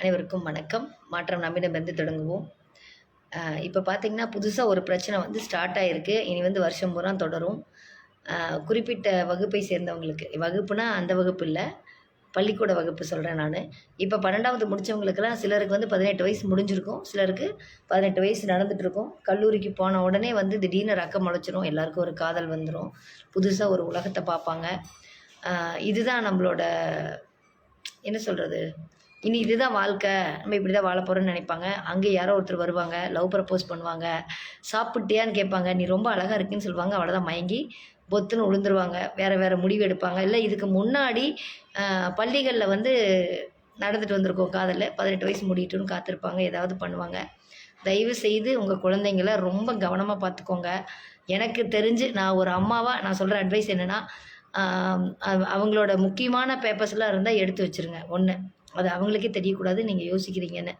அனைவருக்கும் வணக்கம். மாற்றம் நம்மிடமிருந்து தொடங்குவோம். இப்போ பார்த்தீங்கன்னா புதுசாக ஒரு பிரச்சனை வந்து ஸ்டார்ட் ஆகிருக்கு இனி வந்து வருஷம் பூரா தொடரும். குறிப்பிட்ட வகுப்பை சேர்ந்தவங்களுக்கு வகுப்புனா அந்த வகுப்பு இல்லை பள்ளிக்கூட வகுப்பு சொல்கிறேன் நான். இப்போ பன்னெண்டாவது முடித்தவங்களுக்கெல்லாம் சிலருக்கு வந்து பதினெட்டு வயசு முடிஞ்சிருக்கும். சிலருக்கு பதினெட்டு வயசு நடந்துகிட்ருக்கும் கல்லூரிக்கு போன உடனே வந்து திடீர்னு ரக்கம் முளைச்சிரும் எல்லாருக்கும் ஒரு காதல் வந்துடும் புதுசாக ஒரு உலகத்தை பார்ப்பாங்க இதுதான் நம்மளோட என்ன சொல்கிறது இனி இதுதான் வாழ்க்கை. நம்ம இப்படி தான் வாழ போகிறோம்னு நினைப்பாங்க. அங்கே யாரோ ஒருத்தர் வருவாங்க. லவ் ப்ரப்போஸ் பண்ணுவாங்க. சாப்பிட்டியான்னு கேட்பாங்க. நீ ரொம்ப அழகாக இருக்குன்னு சொல்லுவாங்க. அவ்வளோதான் மயங்கி பொத்துன்னு விழுந்துருவாங்க வேறு வேறு முடிவு எடுப்பாங்க. இல்லை இதுக்கு முன்னாடி பள்ளிகளில் வந்து நடந்துட்டு வந்திருக்கோம் காதலில். பதினெட்டு வயசு முடியட்டும்னு காத்திருப்பாங்க. ஏதாவது பண்ணுவாங்க. தயவு செய்து உங்கள் குழந்தைங்கள ரொம்ப கவனமாக பார்த்துக்கோங்க எனக்கு தெரிஞ்சு நான் ஒரு அம்மாவாக நான் சொல்கிற அட்வைஸ் என்னென்னா அவங்களோட முக்கியமான பேப்பர்ஸ்லாம் இருந்தால் எடுத்து வச்சுருங்க. ஒன்று அது அவங்களுக்கே தெரியக்கூடாது நீங்கள் யோசிக்கிறீங்கன்னு.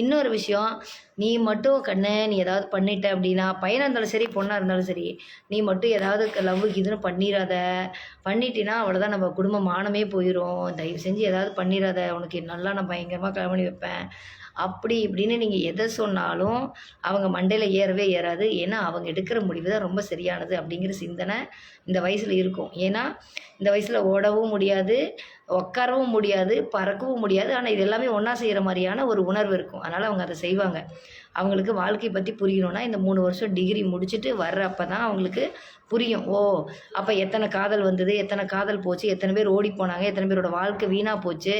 இன்னொரு விஷயம் நீ மட்டும் கண்ணு நீ ஏதாவது பண்ணிட்ட அப்படின்னா பையனாக இருந்தாலும் சரி பொண்ணாக இருந்தாலும் சரி நீ மட்டும் ஏதாவது லவ் இதுன்னு பண்ணிடாத பண்ணிட்டினா அவ்வளோதான் நம்ம குடும்ப மானமே போயிடும் தயவு செஞ்சு ஏதாவது பண்ணிடாத உனக்கு நல்லா நான் பயங்கரமாக கிளம்பி வைப்பேன். அப்படி இப்படின்னு நீங்கள் எதை சொன்னாலும் அவங்க மண்டையில் ஏறவே ஏறாது. ஏன்னா அவங்க எடுக்கிற முடிவு தான் ரொம்ப சரியானது அப்படிங்கிற சிந்தனை இந்த வயசில் இருக்கும். ஏன்னா இந்த வயசில் ஓடவும் முடியாது உட்காரவும் முடியாது பறக்கவும் முடியாது. ஆனால் இது எல்லாமே ஒன்றா செய்கிற மாதிரியான ஒரு உணர்வு இருக்கும். அதனால் அவங்க அதை செய்வாங்க. அவங்களுக்கு வாழ்க்கை பற்றி புரியணும்னா இந்த மூணு வருஷம் டிகிரி முடிச்சுட்டு வர்றப்ப தான் அவங்களுக்கு புரியும். ஓ அப்போ எத்தனை காதல் வந்தது எத்தனை காதல் போச்சு எத்தனை பேர் ஓடி போனாங்க எத்தனை பேரோட வாழ்க்கை வீணாக போச்சு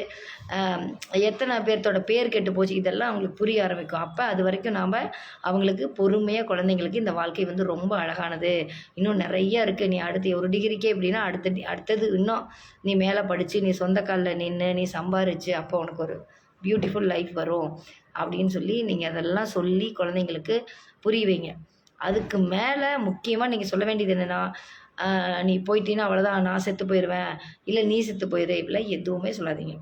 எத்தனை பேர்த்தோட பேர் கெட்டு போச்சு இதெல்லாம் அவங்களுக்கு புரிய ஆரம்பிக்கும். அப்போ அது வரைக்கும் நாம் அவங்களுக்கு பொறுமையாக குழந்தைங்களுக்கு இந்த வாழ்க்கை வந்து ரொம்ப அழகானது. இன்னும் நிறைய இருக்குது நீ அடுத்து ஒரு டிகிரிக்கே எப்படின்னா அடுத்த அடுத்தது இன்னும் நீ மேலே படித்து நீ சொந்த காலில் நின்று நீ சம்பாரிச்சு அப்போ உனக்கு ஒரு பியூட்டிஃபுல் லைஃப் வரும். அப்படின்னு சொல்லி நீங்கள் அதெல்லாம் சொல்லி குழந்தைங்களுக்கு புரிய வைங்க. அதுக்கு மேலே முக்கியமாக நீங்கள் சொல்ல வேண்டியது என்னென்னா நீ போயிட்டீன்னா அவ்வளோதான் நான் செத்து போயிடுவேன் இல்லை நீ செத்து போயிடு இப்படிலாம் எதுவுமே சொல்லாதீங்க.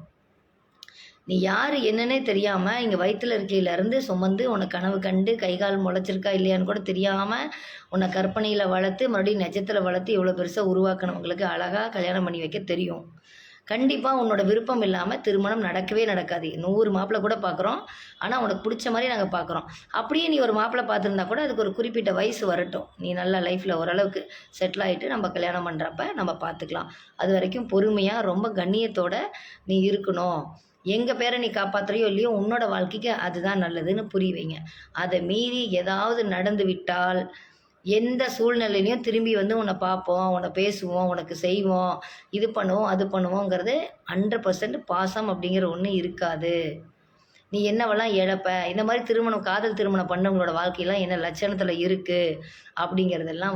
நீ யார் என்னன்னே தெரியாமல் இங்கே வயிற்றுல இருக்கையிலேருந்து சுமந்து உன்னை கனவு கண்டு கை கால் முளைச்சிருக்கா இல்லையான்னு கூட தெரியாமல் உன்னை கற்பனையில் வளர்த்து மறுபடியும் நெஜத்தில் வளர்த்து இவ்வளோ பெருசாக உருவாக்கினவங்களுக்கு அழகாக கல்யாணம் பண்ணி வைக்க தெரியும். கண்டிப்பாக உன்னோட விருப்பம் இல்லாமல் திருமணம் நடக்கவே நடக்காது. நூறு மாப்பிள்ளை கூட பார்க்குறோம் ஆனால் உனக்கு பிடிச்ச மாதிரி நாங்கள் பார்க்குறோம் அப்படியே நீ ஒரு மாப்பிள்ளை பார்த்துருந்தா கூட அதுக்கு ஒரு குறிப்பிட்ட வயசு வரட்டும். நீ நல்லா லைஃப்பில் ஓரளவுக்கு செட்டில் ஆகிட்டு நம்ம கல்யாணம் பண்ணுறப்ப நம்ம பார்த்துக்கலாம் அது வரைக்கும் பொறுமையாக ரொம்ப கண்ணியத்தோட நீ இருக்கணும். எங்கள் பேரை நீ காப்பாற்றுறியோ இல்லையோ உன்னோட வாழ்க்கைக்கு அதுதான் நல்லதுன்னு புரிய வைங்க அதை மீறி ஏதாவது நடந்து விட்டால் எந்த சூழ்நிலையிலையும் திரும்பி வந்து உன்னை பார்ப்போம் உன்னை பேசுவோம் உனக்கு செய்வோம் இது பண்ணுவோம் அது பண்ணுவோங்கிறது ஹண்ட்ரட் பர்சன்ட் பாசம் அப்படிங்கிற ஒன்று இருக்காது. நீ என்னவெல்லாம் இழப்ப? இந்த மாதிரி திருமணம் காதல் திருமணம் பண்ணவங்களோட வாழ்க்கையெல்லாம் என்ன லட்சணத்தில் இருக்குது அப்படிங்கிறதெல்லாம்